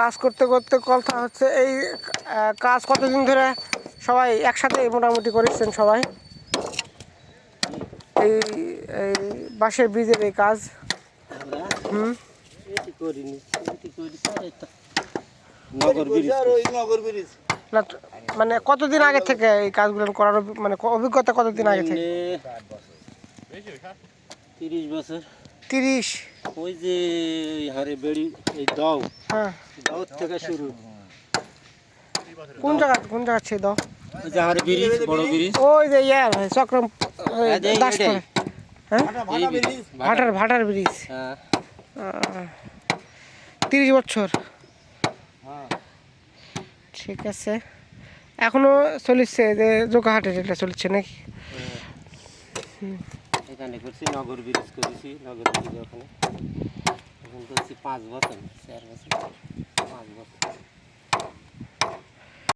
কাজ করতে করতে কথা হচ্ছে এই কাজ কতদিন ধরে সবাই একসাথে মোটামুটি করেছেন সবাই? এই এই বাঁশের ব্রিজের এই কাজ। হুম? মানে কতদিন আগে থেকে এই কাজগুলো করার মানে অভিজ্ঞতা কতদিন আগে থেকে? তিরিশ বছর। তিরিশ। ওই যে হারে বেড়ি এই দাও। হ্যাঁ। দাও থেকে শুরু। কোন জায়গা কোন জায়গা ছিল দাও? ওই যে হারে ব্রিজ বড় ব্রিজ ওই যে ইয়ার চক্রম হ্যাঁ, দাস হ্যাঁ? ভাটার ভাটার ব্রিজ। হ্যাঁ। তিরিশ বছর। ঠিক আছে। এখনও চলিচ্ছে যে জোকাহাটের এটা চলছে নাকি? এখানে করছি, নগর ব্রিজ করেছি, নগর ব্রিজ ওখানে। এখন করছি পাঁচ বছর, চার বছর, পাঁচ বছর।